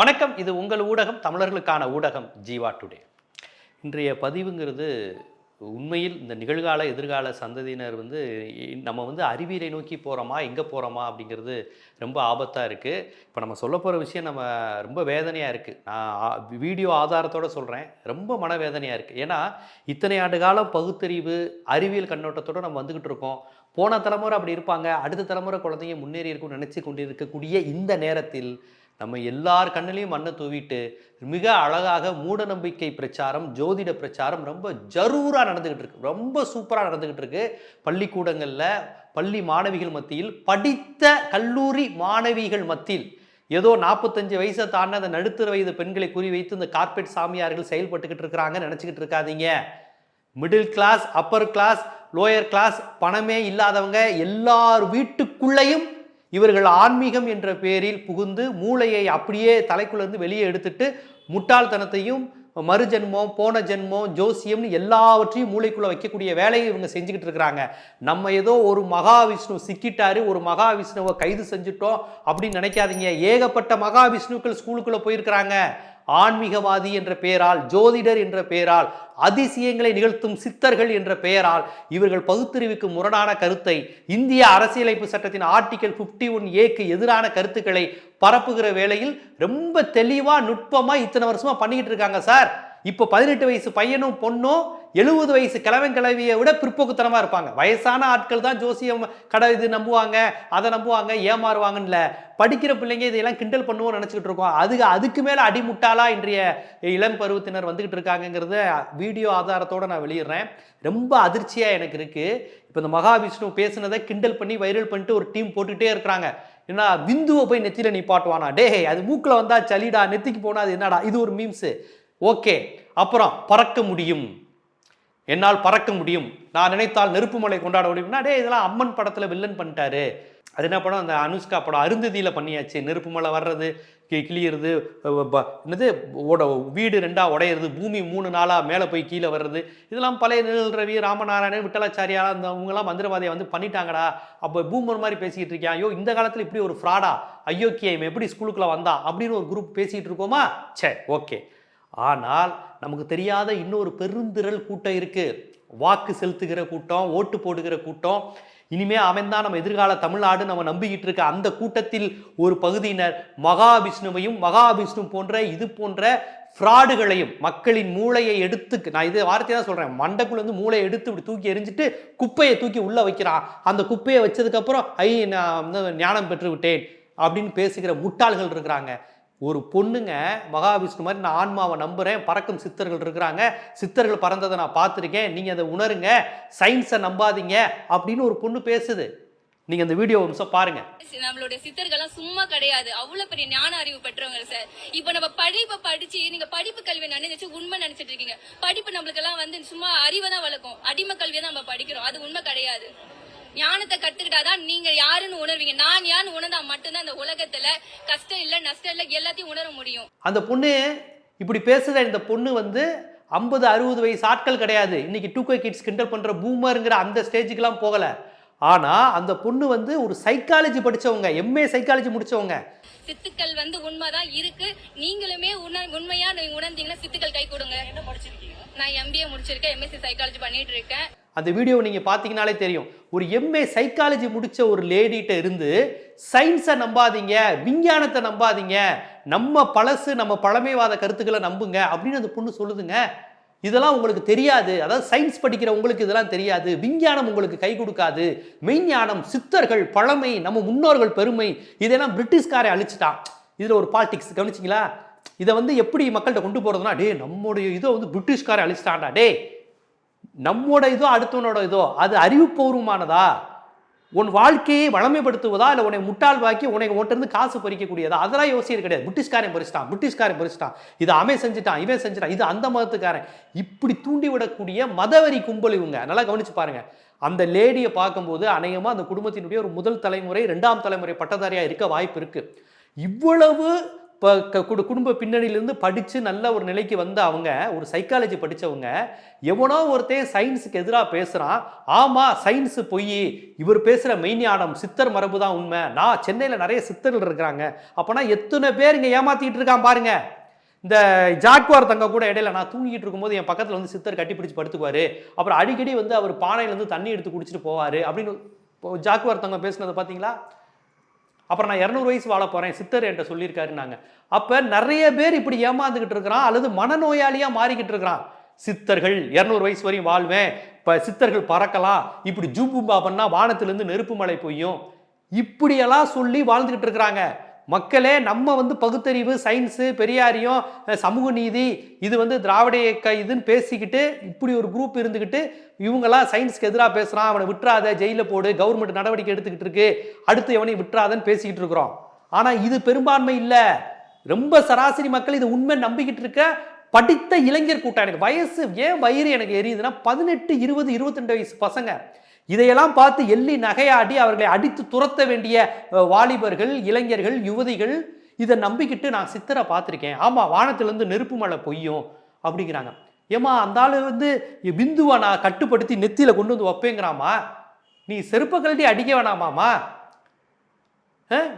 வணக்கம். இது உங்கள் ஊடகம் தமிழர்களுக்கான ஊடகம் ஜீவா டுடே. இன்றைய பதிவுங்கிறது உண்மையில் இந்த நிகழ்கால எதிர்கால சந்ததியினர் வந்து நம்ம வந்து அறிவியலை நோக்கி போகிறோமா எங்கே போகிறோமா அப்படிங்கிறது ரொம்ப ஆபத்தாக இருக்குது இப்போ நம்ம சொல்ல போகிற விஷயம் நம்ம ரொம்ப வேதனையாக இருக்குது நான் வீடியோ ஆதாரத்தோடு சொல்கிறேன் ரொம்ப மனவேதனையாக இருக்குது ஏன்னா இத்தனை ஆண்டு காலம் பகுத்தறிவு அறிவியல் கண்ணோட்டத்தோடு நம்ம வந்துக்கிட்டு இருக்கோம். போன தலைமுறை அப்படி இருப்பாங்க. அடுத்த தலைமுறை குழந்தைங்க முன்னேறி இருக்கும்னு நினச்சி கொண்டு இருக்கக்கூடிய இந்த நேரத்தில் நம்ம எல்லார் கண்ணிலையும் மண்ணை தூவிட்டு மிக அழகாக மூட நம்பிக்கை பிரச்சாரம் ஜோதிட பிரச்சாரம் ரொம்ப ஜரூராக நடந்துக்கிட்டு இருக்கு. ரொம்ப சூப்பராக நடந்துக்கிட்டு இருக்கு. பள்ளிக்கூடங்களில் பள்ளி மாணவிகள் மத்தியில் படித்த கல்லூரி மாணவிகள் மத்தியில். ஏதோ நாற்பத்தஞ்சு வயசை தாண்ட அந்த நடுத்தர வயது பெண்களை குறி வைத்து இந்த கார்பெட் சாமியார்கள் செயல்பட்டுக்கிட்டு இருக்கிறாங்கன்னு நினச்சிக்கிட்டு இருக்காதீங்க. Middle class upper class lower class பணமே இல்லாதவங்க எல்லார் வீட்டுக்குள்ளேயும் இவர்கள் ஆன்மீகம் என்ற பெயரில் புகுந்து மூளையை அப்படியே தலைக்குள்ளேருந்து வெளியே எடுத்துட்டு முட்டாள்தனத்தையும் மறுஜென்மம் போன ஜென்மம் ஜோசியம்னு எல்லாவற்றையும் மூளைக்குள்ளே வைக்கக்கூடிய வேலையை இவங்க செஞ்சுக்கிட்டு இருக்கிறாங்க. நம்ம ஏதோ ஒரு மகாவிஷ்ணு சிக்கிட்டாரு ஒரு மகாவிஷ்ணுவை கைது செஞ்சுட்டோம் அப்படின்னு நினைக்காதீங்க. ஏகப்பட்ட மகாவிஷ்ணுக்கள் ஸ்கூலுக்குள்ளே போயிருக்கிறாங்க. ஆன்மீகவாதி என்ற பெயரால் ஜோதிடர் என்ற பெயரால் அதிசயங்களை நிகழ்த்தும் சித்தர்கள் என்ற பெயரால் இவர்கள் பகுத்தறிவுக்கு முரணான கருத்தை இந்திய அரசியலமைப்பு சட்டத்தின் ஆர்டிகல் 51 ஒன் ஏக்கு எதிரான கருத்துக்களை பரப்புகிற வேளையில் ரொம்ப தெளிவாக நுட்பமாக இத்தனை வருஷமாக பண்ணிக்கிட்டு இருக்காங்க சார். இப்போ பதினெட்டு வயசு பையனும் பொண்ணும் எழுபது வயசு கிழவன் கிழவியை விட பிற்போக்குத்தனமாக இருப்பாங்க. வயசான ஆட்கள் தான் ஜோசியம் கடை இது நம்புவாங்க அதை நம்புவாங்க ஏமாறுவாங்கன்னு படிக்கிற பிள்ளைங்க இதையெல்லாம் கிண்டல் பண்ணுவோம் நினச்சிக்கிட்டு இருக்கோம். அதுக்கு அதுக்கு மேலே அடிமுட்டாளா இன்றைய இளம் பருவத்தினர் வந்துக்கிட்டு இருக்காங்கங்கிறத வீடியோ ஆதாரத்தோட நான் வெளியிடுறேன். ரொம்ப அதிர்ச்சியாக எனக்கு இருக்குது இப்போ இந்த மகாவிஷ்ணு பேசுனதை கிண்டல் பண்ணி வைரல் பண்ணிட்டு ஒரு டீம் போட்டுக்கிட்டே இருக்கிறாங்க. ஏன்னா பிந்துவை போய் நெத்தியில் நிப்பாட்டுவானா டே அது மூக்கில் வந்தால் சளிடா நெத்திக்கு போனால் அது என்னடா? இது ஒரு மீம்ஸு. ஓகே அப்புறம் பறக்க முடியும். என்னால் பறக்க முடியும். நான் நினைத்தால் நெருப்பு மலை கொண்டாட முடியும்னா டே இதெல்லாம் அம்மன் படத்தில் வில்லன் பண்ணிட்டாரு. அது என்ன படம்? அந்த அனுஷ்கா படம். அருந்ததியில் பண்ணியாச்சு. நெருப்பு மலை வர்றது கி- என்னது? ஓட வீடு ரெண்டாக உடையிறது பூமி மூணு நாளாக மேலே போய் கீழே வர்றது. இதெல்லாம் பழைய நிழல் ரவி ராமநாராயணன் விட்டலாச்சாரியா அந்த அவங்கெல்லாம் மந்திரவாதியை வந்து பண்ணிட்டாங்கடா. அப்போ பூமர் மாதிரி பேசிக்கிட்டு இருக்கேன் ஐயோ இந்த காலத்தில் இப்படி ஒரு ஃப்ராடா ஐயோக்கியம் எப்படி ஸ்கூலுக்குள்ளே வந்தா அப்படின்னு ஒரு குரூப் பேசிக்கிட்டு இருக்கோமா? சே ஓகே. ஆனால் நமக்கு தெரியாத இன்னொரு பெருந்திரள் கூட்டம் இருக்குது வாக்கு செலுத்துகிற கூட்டம் ஓட்டு போடுகிற கூட்டம். இனிமே அவன் தான் நம்ம எதிர்கால தமிழ்நாடு நம்ம நம்பிக்கிட்டு இருக்க அந்த கூட்டத்தில் ஒரு பகுதியினர் மகாவிஷ்ணுவையும் மகாவிஷ்ணு போன்ற இது போன்ற ஃப்ராடுகளையும் மக்களின் மூளையை எடுத்து நான் இது வார்த்தையை தான் சொல்கிறேன் மண்டக்குள்ளேருந்து மூளையை எடுத்து இப்படி தூக்கி எரிஞ்சிட்டு குப்பையை தூக்கி உள்ளே வைக்கிறான். அந்த குப்பையை வச்சதுக்கப்புறம் ஐ நான் வந்து ஞானம் பெற்று விட்டேன் அப்படின்னு பேசுகிற முட்டாள்கள் இருக்கிறாங்க. ஒரு பொண்ணுங்க மகாவிஷ்ணு மாதிரி நான் ஆன்மாவை நம்புகிறேன் பறக்கும் சித்தர்கள் இருக்கிறாங்க சித்தர்கள் பறந்ததை நான் பார்த்துருக்கேன் நீங்கள் அதை உணருங்க சயின்ஸை நம்பாதீங்க அப்படின்னு ஒரு பொண்ணு பேசுது. நீங்க அந்த வீடியோ அம்சம் பாருங்க. நம்மளுடைய சித்தர்கள்லாம் சும்மா கிடையாது. அவ்வளவு பெரிய ஞான அறிவு பெற்றவங்க சார். இப்ப நம்ம படிப்பை படிச்சு நீங்க படிப்பு கல்வி நினைச்சு உண்மை நினைச்சிட்டு இருக்கீங்க. படிப்பு நம்மளுக்கு எல்லாம் வந்து சும்மா அறிவை தான் வளர்க்கும். அடிமை கல்வியை தான் நம்ம படிக்கிறோம். அது உண்மை கிடையாது. ஞானத்தை கத்துக்கிட்டாதான் நீங்க யாருன்னு உணர்வீங்க. நான் யாருன்னு உணர்ந்தா மட்டும்தான் இந்த உலகத்துல கஷ்டம் இல்ல நஷ்டம் இல்ல எல்லாத்தையும் உணர முடியும். அந்த பொண்ணு இப்படி பேசுகிற இந்த பொண்ணு வந்து ஐம்பது அறுபது வயசு ஆட்கள் கிடையாது. இன்னைக்கு டூ கே கிட்ஸ் கிண்டல் பண்ற பூமருங்கிற அந்த ஸ்டேஜுக்கெல்லாம் போகல. ஆனா அந்த பொண்ணு வந்து ஒரு சைக்காலஜி படிச்சவங்க எம்ஏ சைக்காலஜி முடிச்சவங்க. சித்துக்கள் வந்து உண்மைதான் இருக்கு. நீங்களுமே உண- உண்மையா நீங்க உணர்ந்தீங்கன்னா சித்துக்கள் கை கொடுங்க. என்ன படிச்சிருக்கீங்க? நான் எம்பிஏ முடிச்சிருக்கேன் எம்எஸ்சி சைக்காலஜி பண்ணிட்டு இருக்கேன். அந்த வீடியோவை நீங்கள் பார்த்தீங்கனாலே தெரியும். ஒரு எம்ஏ சைக்காலஜி முடிச்ச ஒரு லேடிகிட்ட இருந்து சயின்ஸை நம்பாதீங்க விஞ்ஞானத்தை நம்பாதீங்க நம்ம பழசு நம்ம பழமைவாத கருத்துக்களை நம்புங்க அப்படின்னு அந்த பொண்ணு சொல்லுதுங்க. இதெல்லாம் உங்களுக்கு தெரியாது. அதாவது சயின்ஸ் படிக்கிற உங்களுக்கு இதெல்லாம் தெரியாது. விஞ்ஞானம் உங்களுக்கு கை கொடுக்காது. மெய்ஞானம் சித்தர்கள் பழமை நம்ம முன்னோர்கள் பெருமை இதெல்லாம் பிரிட்டிஷ்காரை அழிச்சிட்டான். இதில் ஒரு பாலிடிக்ஸ் கவனிச்சிங்களா? இதை வந்து எப்படி மக்கள்கிட்ட கொண்டு போகிறதுனா டே நம்முடைய இதோ வந்து பிரிட்டிஷ்காரை அழிச்சிட்டாண்டா டே நம்மோட இதோ அடுத்தவனோட இதோ அது அறிவுபூர்வமானதா உன் வாழ்க்கையை வளமைப்படுத்துவதா? இல்லை உன்னை முட்டாள்வாக்கி உன்னை இருந்து காசு பறிக்கக்கூடியதா? அதெல்லாம் யோசிக்கிறது கிடையாது. பிரிட்டிஷ்காரன் பறிச்சிட்டான் பிரிட்டிஷ்காரன் பறிச்சிட்டான். இது அவன் செஞ்சுட்டான் இவன் செஞ்சுட்டான். இது அந்த மதத்துக்காரன். இப்படி தூண்டி விடக்கூடிய கும்பல் இவங்க. நல்லா கவனிச்சு பாருங்க. அந்த லேடியை பார்க்கும்போது அநேகமாக அந்த குடும்பத்தினுடைய ஒரு முதல் தலைமுறை ரெண்டாம் தலைமுறை பட்டதாரியாக இருக்க வாய்ப்பு இருக்குது இவ்வளவு இப்போ க- குடு- குடும்ப பின்னணியிலேருந்து படித்து நல்ல ஒரு நிலைக்கு வந்த அவங்க ஒரு சைக்காலஜி படித்தவங்க எவனோ ஒருத்தன் சயின்ஸுக்கு எதிராக பேசுகிறான் ஆமாம் சயின்ஸு பொய். இவர் பேசுகிற மெய்ஞானம் சித்தர் மரபு தான் உண்மை. நான் சென்னையில் நிறைய சித்தர்கள் இருக்கிறாங்க. அப்போனா எத்தனை பேர் இங்கே ஏமாற்றிக்கிட்டு இருக்கான் பாருங்கள் இந்த ஜாக்வார் தங்க கூட இடையில நான் தூங்கிட்டு இருக்கும்போது என் பக்கத்தில் வந்து சித்தர் கட்டி பிடிச்சி படுத்துக்குவாரு. அப்புறம் அடிக்கடி வந்து அவர் பானையிலேருந்து தண்ணி எடுத்து குடிச்சிட்டு போவார். அப்படின்னு ஜாக்வார் தங்க பேசுனதை பார்த்தீங்களா? அப்புறம் நான் இரநூறு வயசு வாழ போகிறேன் சித்தர் என்கிட்ட சொல்லியிருக்காருன்னாங்க. அப்போ நிறைய பேர் இப்படி ஏமாந்துக்கிட்டு இருக்கிறான் அல்லது மனநோயாளியாக மாறிக்கிட்டு இருக்கிறான். சித்தர்கள் இரநூறு வயசு வரையும் வாழ்வேன் இப்போ சித்தர்கள் பறக்கலாம் இப்படி ஜூபும்பா பண்ணால் வானத்திலேருந்து நெருப்பு மழை பொய்யும். இப்படியெல்லாம் சொல்லி வாழ்ந்துக்கிட்டு இருக்கிறாங்க. மக்களே நம்ம வந்து பகுத்தறிவு சயின்ஸு பெரியாரியம் சமூக நீதி இது வந்து திராவிட இயக்க இதுன்னு பேசிக்கிட்டு இப்படி ஒரு குரூப் இருந்துக்கிட்டு இவங்கெல்லாம் சயின்ஸ்க்கு எதிராக பேசுகிறான் அவனை விட்டுறாத ஜெயிலில் போடு கவர்மெண்ட் நடவடிக்கை எடுத்துக்கிட்டு இருக்கு அடுத்து எவனையும் விட்டுறாதன்னு பேசிக்கிட்டு இருக்கிறோம். ஆனால் இது பெரும்பான்மை இல்லை. ரொம்ப சராசரி மக்கள் இது உண்மை நம்பிக்கிட்டு இருக்க படித்த இளைஞர் கூட்டம் எனக்கு. வயசு ஏன் வயிறு எனக்கு எரியுதுன்னா பதினெட்டு இருபது இருபத்தெண்டு வயசு பசங்க. இதையெல்லாம் பார்த்து எள்ளி நகையாடி அவர்களை அடித்து துரத்த வேண்டிய வாலிபர்கள் இளைஞர்கள் யுவதிகள் இதை நம்பிக்கிட்டு நான் சித்தரை பார்த்துருக்கேன். ஆமாம் வானத்திலேருந்து நெருப்பு மழை பொய்யும் அப்படிங்கிறாங்க. ஏம்மா அந்த ஆளு வந்து பிந்துவை நான் கட்டுப்படுத்தி நெத்தியில் கொண்டு வந்து வைப்பேங்கிறாமா நீ செருப்பை கழட்டி அடிக்க வேணாமாமா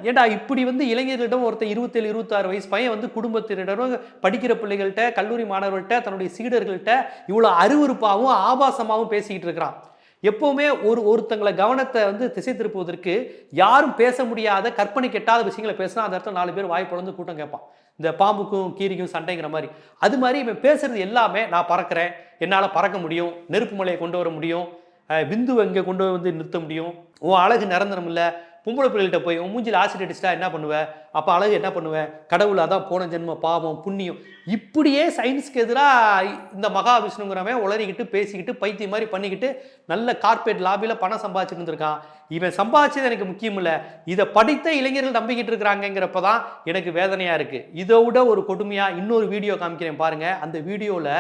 ஏண்டா இப்படி வந்து இளைஞர்களிடம் ஒருத்தன் இருபத்தேழு இருபத்தாறு வயசு பையன் வந்து குடும்பத்தினரும் படிக்கிற பிள்ளைகள்கிட்ட கல்லூரி மாணவர்கள்ட்ட தன்னுடைய சீடர்கள்ட்ட இவ்வளோ அருவருப்பாகவும் ஆபாசமாகவும் பேசிக்கிட்டு இருக்கிறான். எப்பவுமே ஒரு ஒருத்தங்களை கவனத்தை வந்து திசை திருப்புவதற்கு யாரும் பேச முடியாத கற்பனை கெட்டாத விஷயங்களை பேசினா அந்த இடத்துல நாலு பேர் வாய் பிளந்து கூட்டம் கேட்பான். இந்த பாம்புக்கும் கீரிக்கும் சண்டைங்கிற மாதிரி. அது மாதிரி இவன் பேசுறது எல்லாமே நான் பறக்கிறேன். என்னால் பறக்க முடியும். நெருப்பு மலையை கொண்டு வர முடியும். அஹ் பிந்து இங்கே கொண்டு வந்து நிறுத்த முடியும். உன் அழகு நிரந்தரம் இல்லை. பொம்பளை பிள்ளைகிட்ட போய் உன் மூஞ்சில் ஆசிட் அடிச்சிட்டா என்ன பண்ணுவேன் அப்போ அழகு என்ன பண்ணுவேன் கடவுள் அதான் போன ஜென்ம பாவம் புண்ணியம். இப்படியே சயின்ஸ்க்கு எதிராக இந்த மகாவிஷ்ணுங்கிறவன் உளறிக்கிட்டு பேசிக்கிட்டு பைத்தியம் மாதிரி பண்ணிக்கிட்டு நல்ல கார்பரேட் லாபியில் பணம் சம்பாதிச்சுட்டு இருந்திருக்கான். இவன் சம்பாதிச்சது எனக்கு முக்கியம் இல்லை. இதை படித்த இளைஞர்கள் நம்பிக்கிட்டு இருக்கிறாங்கங்கிறப்ப தான் எனக்கு வேதனையாக இருக்குது இதை விட ஒரு கொடுமையாக இன்னொரு வீடியோ காமிக்கிறேன் பாருங்கள் அந்த வீடியோவில்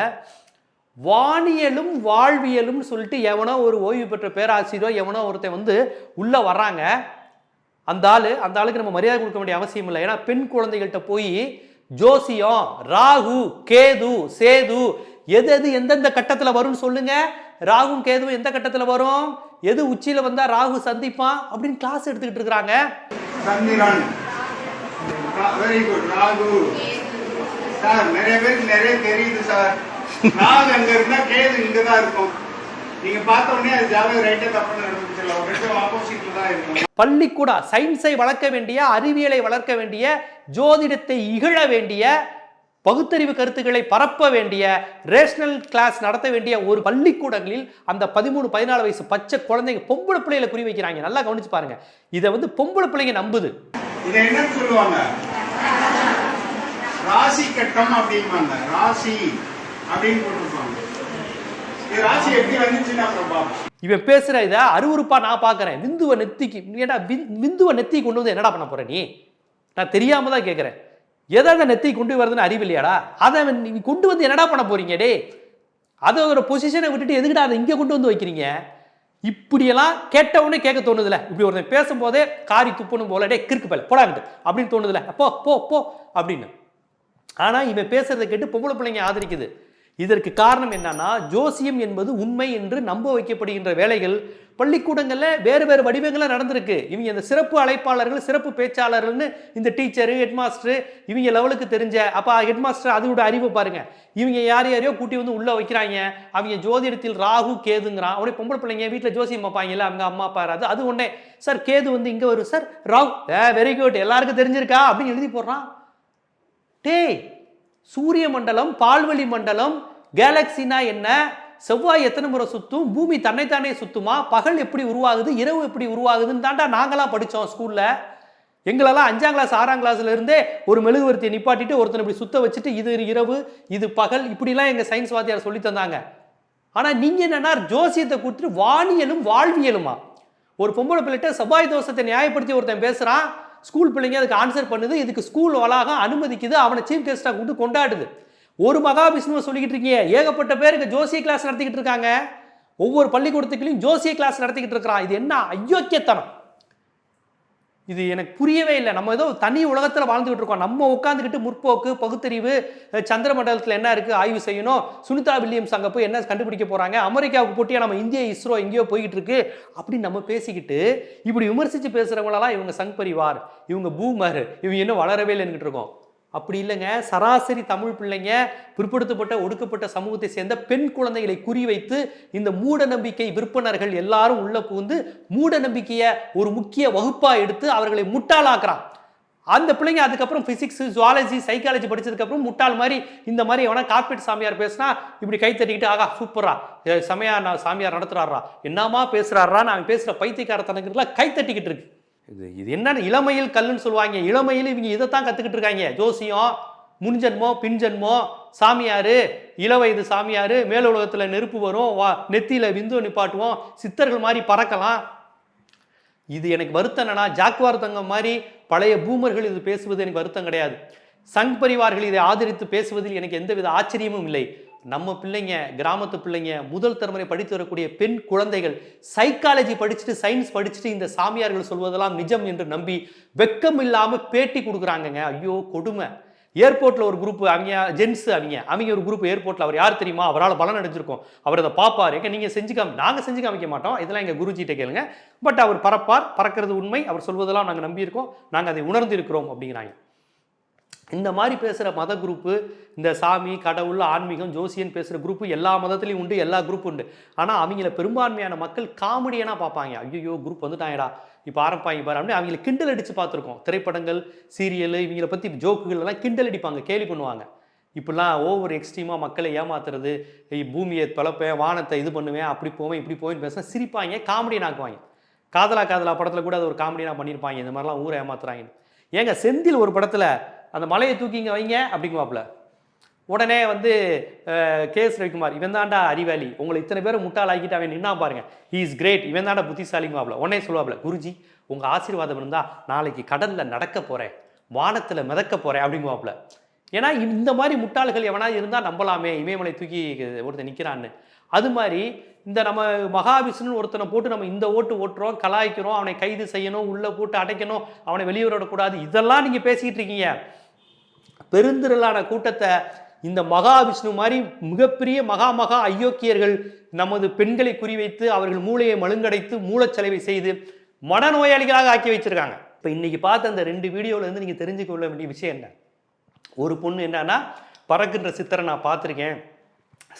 வானியலும் வாழ்வியலும் சொல்லிட்டு எவனோ ஒரு ஓய்வு பெற்ற பேராசிரியரோ எவனோ ஒருத்தன் வந்து உள்ளே வர்றாங்க. அந்த ஆள் அந்த ஆளுக்கு நம்ம மரியாதை கொடுக்க வேண்டிய அவசியம் இல்லை. ஏன்னா பெண் குழந்தைகள்கிட்ட போய் ஜோசியம் ராகு கேது சேது எது எது எந்தெந்த கட்டத்தில் வரும்னு சொல்லுங்க. ராகும் கேதுவும் எந்த கட்டத்தில் வரும்? எது உச்சியில் வந்தால் ராகு சந்திப்பான் அப்படின்னு கிளாஸ் எடுத்துக்கிட்டு இருக்கிறாங்க. Very good Rahu. சார் நிறைய பேருக்கு நிறைய தெரியுது சார். ராகு அங்கே இருந்தால் கேது இங்கே தான் இருக்கும். பள்ளிக்கூடா சயின்ஸை வளர்க்க வேண்டிய அறிவியலை வளர்க்க வேண்டிய ஜோதிடத்தை இகழ வேண்டிய பகுத்தறிவு கருத்துக்களை பரப்ப வேண்டிய ரேஷனல் கிளாஸ் நடத்த வேண்டிய ஒரு பள்ளிக்கூடங்களில் அந்த பதிமூணு பதினாலு வயசு பச்சை குழந்தைங்க பொம்பளை பிள்ளைகளை குறி வைக்கிறாங்க. நல்லா கவனிச்சு பாருங்க. இதை வந்து பொம்பளை பிள்ளைங்க நம்புது. இதை என்னன்னு சொல்லுவாங்க? ராசி கட்டம் அப்படிம்பாங்க. ராசி அப்படின்னு ராசி எப்படி வந்துச்சுன்னு அப்புறம் பார்ப்போம். இவன் பேசுற இதை அருவறுப்பா நான் பார்க்குறேன். விந்துவை நெத்திக்கு ஏடா விந்- விந்துவை நெத்தி கொண்டு வந்து என்னடா பண்ண போற நீ? நான் தெரியாம தான் கேட்குறேன் எதை அந்த நெத்தி கொண்டு வருதுன்னு அறிவில்லையாடா? அதை அவன் நீ கொண்டு வந்து என்னடா பண்ண போறீங்க டே ஒரு பொசிஷனை விட்டுட்டு எதுக்குடா அதை இங்கே கொண்டு வந்து வைக்கிறீங்க? இப்படியெல்லாம் கேட்டவுடனே கேட்க தோணுதுல. இப்படி ஒருத்தன் பேசும்போதே காரி துப்புணும் போல டே கிறுக்கு பல போடாங்கிட்டு அப்படின்னு தோணுதுல. போ போ போ அப்படின்னு. ஆனால் இவன் பேசுறதை கேட்டு பொம்பளை பிள்ளைங்க ஆதரிக்குது. இதற்கு காரணம் என்னன்னா ஜோசியம் என்பது உண்மை என்று நம்ப வைக்கப்படுகின்ற வேலைகள். பள்ளிக்கூடங்களில் வேறு வேறு வடிவங்களில் நடந்திருக்கு. இவங்க இந்த சிறப்பு அழைப்பாளர்கள் சிறப்பு பேச்சாளர்கள்னு இந்த டீச்சரு ஹெட்மாஸ்டர் இவங்க லெவலுக்கு தெரிஞ்ச அப்போ ஹெட்மாஸ்டர் அதோட அறிவு பாருங்க. இவங்க யார் யாரையோ கூட்டி வந்து உள்ளே வைக்கிறாங்க. அவங்க ஜோதிடத்தில் ராகு கேதுங்கிறான். அவனே பொம்பளை பிள்ளைங்க வீட்டில் ஜோசியம் பார்ப்பாங்கல்ல அவங்க அம்மா அப்பா அது அது ஒன்றே சார் கேது வந்து இங்கே வரும் சார். ராகு. வெரி குட் எல்லாருக்கும் தெரிஞ்சிருக்கா? அப்படின்னு எழுதி போடுறான். டேய் சூரிய மண்டலம் பால்வெளி மண்டலம் கேலக்சினா என்ன? செவ்வாய் எத்தனை முறை சுத்தும்? பூமி தன்னைத்தானே சுத்துமா? பகல் எப்படி உருவாகுது? இரவு எப்படி உருவாகுதுன்னு தாண்டா நாங்களாம் படித்தோம் ஸ்கூலில் எங்களெல்லாம் அஞ்சாம் கிளாஸ் ஆறாம் கிளாஸ்ல இருந்தே ஒரு மெழுகுவர்த்தியை நிப்பாட்டிட்டு ஒருத்தனை இப்படி சுத்த வச்சுட்டு இது இரவு இது பகல் இப்படிலாம் எங்கள் சயின்ஸ் வாத்தியார் சொல்லி தந்தாங்க. ஆனால் நீங்கள் என்னன்னா ஜோசியத்தை கொடுத்துட்டு வானியலும் வாழ்வியலுமா? ஒரு பொம்பளை பிள்ளைகிட்ட செவ்வாய் தோஷத்தை நியாயப்படுத்தி ஒருத்தன் பேசுகிறான் ஸ்கூல் பிள்ளைங்க அதுக்கு ஆன்சர் பண்ணுது இதுக்கு ஸ்கூல் வளாகம் அனுமதிக்குது அவனை சீஃப் கெஸ்ட்டாக கூட்டு கொண்டாடுது. ஒரு மகாவிஷ்ணுவை சொல்லிக்கிட்டு இருக்கீங்க ஏகப்பட்ட பேருக்கு ஜோசிய கிளாஸ் நடத்திக்கிட்டு இருக்காங்க. ஒவ்வொரு பள்ளிக்கூடத்துக்குலையும் ஜோசிய கிளாஸ் நடத்திக்கிட்டு இருக்கிறான். இது என்ன அயோக்கியத்தனம்? இது எனக்கு புரியவே இல்லை. நம்ம ஏதோ தனி உலகத்தில் வாழ்ந்துகிட்டு இருக்கோம். நம்ம உட்காந்துக்கிட்டு முற்போக்கு பகுத்தறிவு சந்திரமண்டலத்தில் சந்திர மண்டலத்தில் என்ன இருக்குது ஆய்வு செய்யணும் சுனிதா வில்லியம்ஸ் அங்கே போய் என்ன கண்டுபிடிக்க போகிறாங்க அமெரிக்காவுக்கு போட்டியாக நம்ம இந்திய இஸ்ரோ எங்கேயோ போய்கிட்டு இருக்கு அப்படின்னு நம்ம பேசிக்கிட்டு இப்படி விமர்சித்து பேசுகிறவங்களெல்லாம் இவங்க சங் பரிவார் இவங்க பூமர் இவங்க இன்னும் வளரவே இல்லைன்னுட்டு இருக்கோம். அப்படி இல்லைங்க. சராசரி தமிழ் பிள்ளைங்க பிற்படுத்தப்பட்ட ஒடுக்கப்பட்ட சமூகத்தை சேர்ந்த பெண் குழந்தைகளை குறிவைத்து இந்த மூட நம்பிக்கை விற்பனர்கள் எல்லாரும் உள்ள புகுந்து மூட நம்பிக்கையை ஒரு முக்கிய வகுப்பாக எடுத்து அவர்களை முட்டாளாக்குறான். அந்த பிள்ளைங்க அதுக்கப்புறம் பிசிக்ஸ் ஜுவாலஜி சைக்காலஜி படித்ததுக்கப்புறம் முட்டாள் மாதிரி இந்த மாதிரி எவனா கார்பரேட் சாமியார் பேசினா இப்படி கை தட்டிக்கிட்டு ஆகா சூப்பரா சமையா நான் சாமியார் நடத்துறாரா என்னமா பேசுறாரா நான் பேசுகிற பைத்தியக்காரத்தனங்கெல்லாம் கை தட்டிக்கிட்டு இருக்கு. இது இது என்னென்ன இளமையில் கல்லுன்னு சொல்லுவாங்க. இளமையில் இவங்க இதைத்தான் கற்றுக்கிட்டு இருக்காங்க. ஜோசியம் முன்ஜென்மோ பின்ஜென்மோ சாமியார் இளவயது சாமியார் மேல் நெருப்பு வரும் வா நெத்தியில் விந்து நிப்பாட்டுவோம் சித்தர்கள் மாதிரி பறக்கலாம். இது எனக்கு வருத்தம் என்னன்னா ஜாக்வார் தங்கம் மாதிரி பழைய பூமர்கள் இது பேசுவது எனக்கு வருத்தம் கிடையாது. சங் பரிவார்கள் இதை ஆதரித்து பேசுவதில் எனக்கு எந்தவித ஆச்சரியமும் இல்லை. நம்ம பிள்ளைங்க கிராமத்து பிள்ளைங்க முதல் தலைமுறை படித்து வரக்கூடிய பெண் குழந்தைகள் சைக்காலஜி படிச்சுட்டு சயின்ஸ் படிச்சுட்டு இந்த சாமியார்கள் சொல்வதெல்லாம் நிஜம் என்று நம்பி வெக்கம் இல்லாமல் பேட்டி கொடுக்குறாங்கங்க. ஐயோ கொடுமை. ஏர்போர்ட்டில் ஒரு குரூப் அவங்க ஜென்ஸ் அவங்க அவங்க ஒரு குரூப் ஏர்போர்ட்டில் அவர் யார் தெரியுமா? அவரால் பலன் அடைஞ்சிருக்கும். அவர் அதை பார்ப்பார். எங்க நீங்கள் செஞ்சு காமி நாங்கள் செஞ்சு காமிக்க மாட்டோம். இதெல்லாம் எங்கள் குருஜிகிட்ட கேளுங்க. பட் அவர் பறப்பார் பறக்கிறது உண்மை. அவர் சொல்வதெல்லாம் நாங்கள் நம்பியிருக்கோம். நாங்கள் அதை உணர்ந்திருக்கிறோம் அப்படிங்கிறாங்க. இந்த மாதிரி பேசுகிற மத குரூப்பு இந்த சாமி கடவுள் ஆன்மீகம் ஜோசியன் பேசுகிற குரூப்பு எல்லா மதத்துலையும் உண்டு எல்லா குரூப் உண்டு. ஆனால் அவங்கள பெரும்பான்மையான மக்கள் காமெடியனாக பார்ப்பாங்க. ஐயோ குரூப் வந்துட்டாங்கடா இப்போ ஆரம்பிப்பாங்க பாரு அப்படின்னு அவங்கள கிண்டல் அடித்து பார்த்துருக்கோம். திரைப்படங்கள் சீரியல் இவங்கள பற்றி ஜோக்குகள் எல்லாம் கிண்டல் அடிப்பாங்க கேலி பண்ணுவாங்க. இப்படிலாம் ஓவர் எக்ஸ்ட்ரீமாக மக்களை ஏமாத்துறது பூமியை பழப்பேன் வானத்தை இது பண்ணுவேன் அப்படி போவேன் இப்படி போவேன்னு பேசினா சிரிப்பாங்க காமெடியன் ஆக்குவாங்க. காதலா காதலா படத்தில் கூட அது ஒரு காமெடியாக பண்ணியிருப்பாங்க. இந்த மாதிரிலாம் ஊரை ஏமாத்துறாங்க ஏங்க செந்தில் ஒரு படத்தில் அந்த மலையை தூக்கிங்க வைங்க அப்படிங்குவாப்புல. உடனே வந்து அஹ், கே எஸ் ரவிக்குமார் இவன் தாண்டா அறிவாளி. உங்களை இத்தனை பேர் முட்டாளாக்கிட்டு அவன் நின்னா பாருங்க. ஹீ இஸ் கிரேட் இவன் தாண்டா புத்திசாலிங்குவாப்ல உடனே சொல்லுவாப்ல குருஜி உங்கள் ஆசீர்வாதம் இருந்தால் நாளைக்கு கடலில் நடக்க போகிறேன் வானத்தில் மிதக்க போகிறேன் அப்படிங்குவாப்புல. ஏன்னா இந்த மாதிரி முட்டாள்கள் எவனா இருந்தால் நம்பலாமே. இமயமலை தூக்கி ஒருத்தன் நிற்கிறான்னு அது மாதிரி இந்த நம்ம மகாவிஷ்ணுன்னு ஒருத்தனை போட்டு நம்ம இந்த ஓட்டு ஓட்டுறோம் கலாய்க்கிறோம் அவனை கைது செய்யணும் உள்ளே போட்டு அடைக்கணும் அவனை வெளியே விடக்கூடாது. இதெல்லாம் நீங்கள் பேசிக்கிட்டு இருக்கீங்க. பெருந்திரளான கூட்டத்தை இந்த மகாவிஷ்ணு மாதிரி மிகப்பெரிய மகா மகா அயோக்கியர்கள் நமது பெண்களை குறிவைத்து அவர்கள் மூளையை மழுங்கடைத்து மூளைச்சலவை செய்து மனநோயாளிகளாக ஆக்கி வச்சிருக்காங்க இப்போ இன்னைக்கு பார்த்த அந்த ரெண்டு வீடியோவிலேருந்து இருந்து நீங்கள் தெரிஞ்சுக்கொள்ள வேண்டிய விஷயம் என்ன? ஒரு பொண்ணு என்னன்னா பறக்கின்ற சித்தரை நான் பார்த்துருக்கேன்.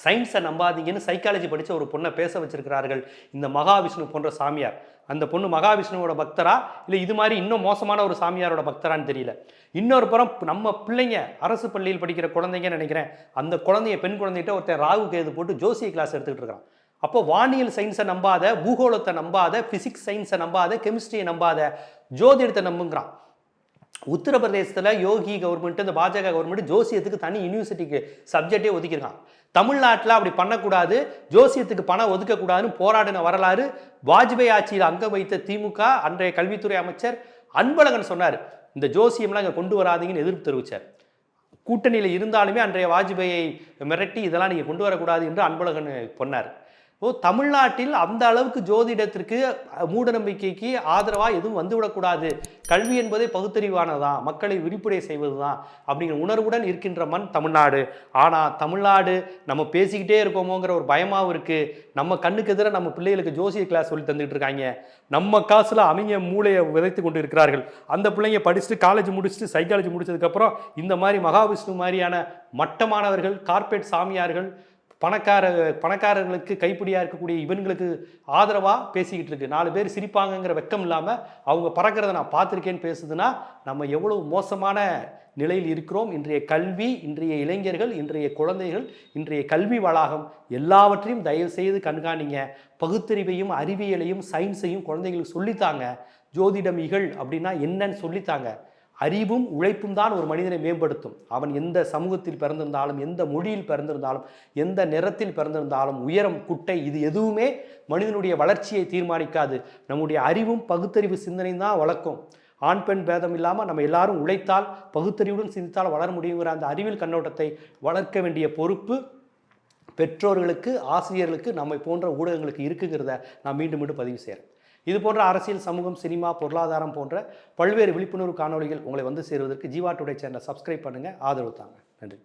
சயின்ஸை நம்பாதீங்கன்னு சைக்காலஜி படித்த ஒரு பொண்ணை பேச வச்சிருக்கிறார்கள் இந்த மகாவிஷ்ணு போன்ற சாமியார். அந்த பொண்ணு மகாவிஷ்ணுவோட பக்தரா? இல்லை இது மாதிரி இன்னும் மோசமான ஒரு சாமியாரோட பக்தரான்னு தெரியல. இன்னொரு புறம் நம்ம பிள்ளைங்க அரசு பள்ளியில் படிக்கிற குழந்தைங்கன்னு நினைக்கிறேன். அந்த குழந்தைய பெண் குழந்தைகிட்ட ஒருத்தன் ராகு கேது போட்டு ஜோசிய கிளாஸ் எடுத்துக்கிட்டு இருக்கான் அப்போ வானியல் சயின்ஸை நம்பாத பூகோளத்தை நம்பாத ஃபிசிக்ஸ் சயின்ஸை நம்பாத கெமிஸ்ட்ரியை நம்பாத ஜோதிடத்தை நம்புங்கிறான். உத்தரப்பிரதேசத்தில் யோகி கவர்மெண்ட் இந்த பாஜக கவர்மெண்ட் ஜோசியத்துக்கு தனி யூனிவர்சிட்டிக்கு சப்ஜெக்டே ஒதுக்கியிருக்கான். தமிழ்நாட்டில் அப்படி பண்ணக்கூடாது ஜோசியத்துக்கு பணம் ஒதுக்கக்கூடாதுன்னு போராடின வரலாறு வாஜ்பாய் ஆட்சியில் அங்கம் வைத்த திமுக அன்றைய கல்வித்துறை அமைச்சர் அன்பழகன் சொன்னார். இந்த ஜோசியம்லாம் இங்கே கொண்டு வராதீங்கன்னு எதிர்ப்பு தெரிவித்தார் கூட்டணியில் இருந்தாலுமே அன்றைய வாஜ்பாயை மிரட்டி இதெல்லாம் நீங்கள் கொண்டு வரக்கூடாது என்று அன்பழகன் சொன்னார். ஓ தமிழ்நாட்டில் அந்த அளவுக்கு ஜோதிடத்திற்கு மூடநம்பிக்கைக்கு ஆதரவாக எதுவும் வந்துவிடக்கூடாது. கல்வி என்பதே பகுத்தறிவானதான் மக்களை விரிப்புடைய செய்வதுதான் அப்படிங்கிற உணர்வுடன் இருக்கின்ற மண் தமிழ்நாடு. ஆனால் தமிழ்நாடு நம்ம பேசிக்கிட்டே இருக்கோமோங்கிற ஒரு பயமாகவும் இருக்குது நம்ம கண்ணுக்கு எதிராக நம்ம பிள்ளைகளுக்கு ஜோசிய கிளாஸ் சொல்லி தந்துட்டு இருக்காங்க. நம்ம காசில் அவங்க மூளையை விதைத்து கொண்டு இருக்கிறார்கள் அந்த பிள்ளைங்க படிச்சுட்டு காலேஜ் முடிச்சுட்டு சைக்காலஜி முடிச்சதுக்கப்புறம் இந்த மாதிரி மகாவிஷ்ணு மாதிரியான மட்டமானவர்கள் கார்ப்பரேட் சாமியார்கள் பணக்கார பணக்காரர்களுக்கு கைப்பிடியாக இருக்கக்கூடிய இவன்களுக்கு ஆதரவாக பேசிக்கிட்டு இருக்கு. நாலு பேர் சிரிப்பாங்கங்கிற வெக்கம் இல்லாமல் அவங்க பறக்கிறத நான் பார்த்துருக்கேன்னு பேசுதுன்னா நம்ம எவ்வளவு மோசமான நிலையில் இருக்கிறோம். இன்றைய கல்வி இன்றைய இளைஞர்கள் இன்றைய குழந்தைகள் இன்றைய கல்வி வளாகம் எல்லாவற்றையும் தயவு செய்து கண்காணிங்க. பகுத்தறிவையும் அறிவியலையும் சயின்ஸையும் குழந்தைகளுக்கு சொல்லித்தாங்க. ஜோதிடம் இகழ் அப்படின்னா என்னன்னு சொல்லித்தாங்க. அறிவும் உழைப்பும் தான் ஒரு மனிதனை மேம்படுத்தும். அவன் எந்த சமூகத்தில் பிறந்திருந்தாலும் எந்த மொழியில் பிறந்திருந்தாலும் எந்த நிறத்தில் பிறந்திருந்தாலும் உயரம் குட்டை இது எதுவுமே மனிதனுடைய வளர்ச்சியை தீர்மானிக்காது. நம்முடைய அறிவும் பகுத்தறிவு சிந்தனையும் தான் வளர்க்கும். ஆண் பெண் பேதம் இல்லாமல் நம்ம எல்லாரும் உழைத்தால் பகுத்தறிவுடன் சிந்தித்தால் வளர முடியுங்கிற அந்த அறிவியல் கண்ணோட்டத்தை வளர்க்க வேண்டிய பொறுப்பு பெற்றோர்களுக்கு ஆசிரியர்களுக்கு நம்மை போன்ற ஊடகங்களுக்கு இருக்குங்கிறத நான் மீண்டும் மீண்டும் பதிவு செய்கிறேன். இது போன்ற அரசியல் சமூகம் சினிமா பொருளாதாரம் போன்ற பல்வேறு விழிப்புணர்வு காணொளிகள் உங்களை வந்து சேருவதற்கு ஜீவா டுடே சேனலை சப்ஸ்கிரைப் பண்ணுங்கள் ஆதரவு தாங்க. நன்றி.